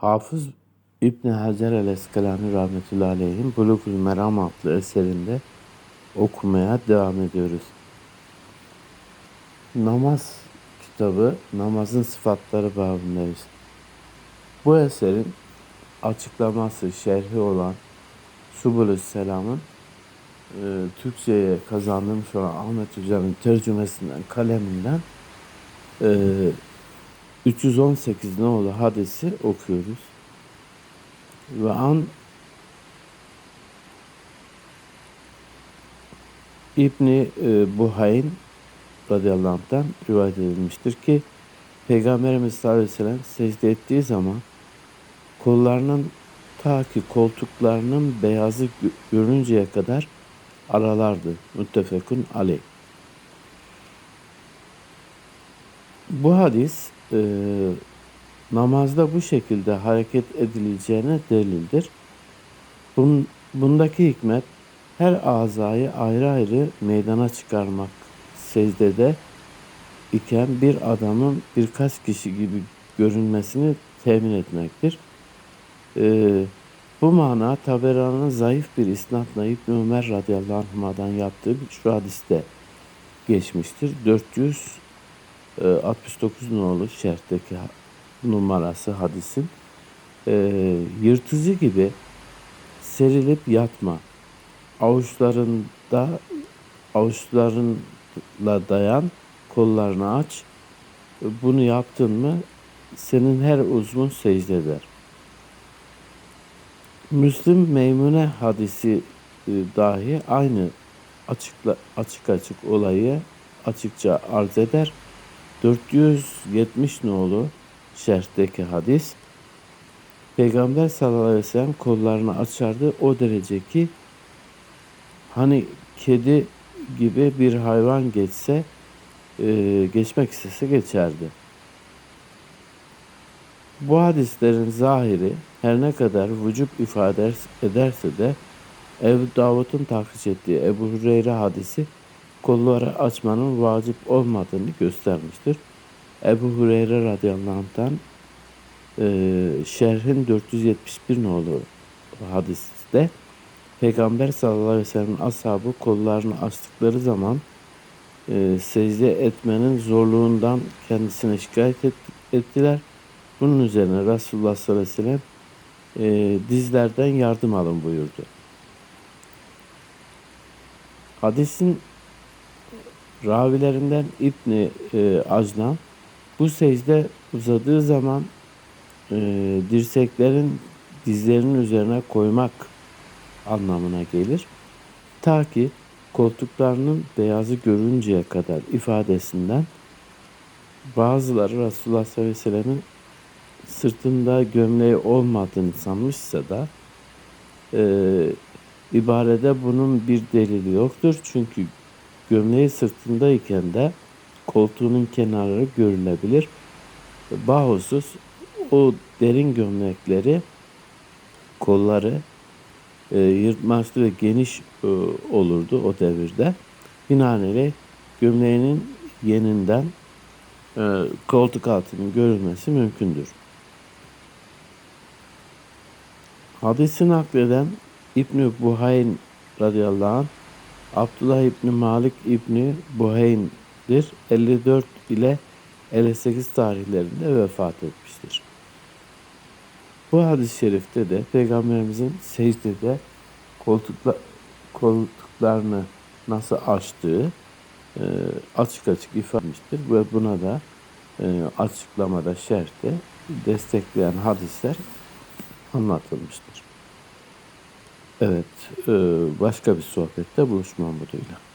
Hafız İbni Hacer el-Eskalani rahmetullahi aleyhin Bulugul Meram adlı eserinde okumaya devam ediyoruz. Namaz kitabı, namazın sıfatları babındayız. Bu eserin açıklaması, şerhi olan Subulü Selam'ın e, Türkçe'ye kazandırmış olan Ahmet Hoca'nın tercümesinden, kaleminden e, 318 nolu hadisi okuyoruz. Ve an İbni e, Buhayn radıyallahu anh'tan rivayet edilmiştir ki Peygamberimiz sallallahu aleyhi ve sellem secde ettiği zaman kollarının ta ki koltuklarının beyazı gö- görünceye kadar aralardı. Muttefekun aleyh. Bu hadis e, namazda bu şekilde hareket edileceğine delildir. Bun, bundaki hikmet her azayı ayrı ayrı meydana çıkarmak secdede iken bir adamın birkaç kişi gibi görünmesini temin etmektir. Ee, bu mana Taberani'nin zayıf bir isnatla İbn Ömer radıyallahu anh'dan yaptığı bir şu hadiste geçmiştir. 469 nolu şerhteki numarası hadisin ee, yırtıcı gibi serilip yatma. Avuçlarında avuçlarınla dayan, kollarını aç. Bunu yaptın mı senin her uzvun secde eder. Meymune hadisi e, dahi aynı açıkla, açık açık olayı açıkça arz eder. 470 nolu şerhteki hadis. Peygamber sallallahu aleyhi ve sellem kollarını açardı. O derece ki hani kedi gibi bir hayvan geçse e, geçmek istese geçerdi. Bu hadislerin zahiri her ne kadar vücut ifade ederse de Ebu Davud'un tahriş ettiği Ebu Hureyre hadisi kolları açmanın vacip olmadığını göstermiştir. Ebu Hureyre radıyallahu anh'tan e, şerhin 471 nolu hadiste Peygamber sallallahu aleyhi ve sellem ashabı kollarını açtıkları zaman e, secde etmenin zorluğundan kendisine şikayet et, ettiler. Bunun üzerine Resulullah sallallahu aleyhi ve sellem e, dizlerden yardım alın buyurdu. Hadisin ravilerinden İbni e, Aclan bu secde uzadığı zaman e, dirseklerin dizlerinin üzerine koymak anlamına gelir. Ta ki koltuklarının beyazı görünceye kadar ifadesinden bazıları Resulullah sallallahu aleyhi ve sellemin sırtında gömleği olmadığını sanmışsa da e, ibarede bunun bir delili yoktur. Çünkü gömleği sırtındayken de koltuğunun kenarları görülebilir. Bahusus o derin gömlekleri kolları e, yırtmaçlı ve geniş e, olurdu o devirde. Binaenaleyh gömleğinin yeninden e, koltuk altının görülmesi mümkündür. Hadisi nakleden İbni Buhayn radıyallahu anh Abdullah İbni Malik İbni Buhayn'dir. 54 ile 58 tarihlerinde vefat etmiştir. Bu hadis-i şerifte de Peygamberimizin secdede koltukla, koltuklarını nasıl açtığı e, açık açık ifade etmiştir ve buna da e, açıklamada şerhte destekleyen hadisler anlatılmıştır. Evet, başka bir sohbette buluşmam umuduyla.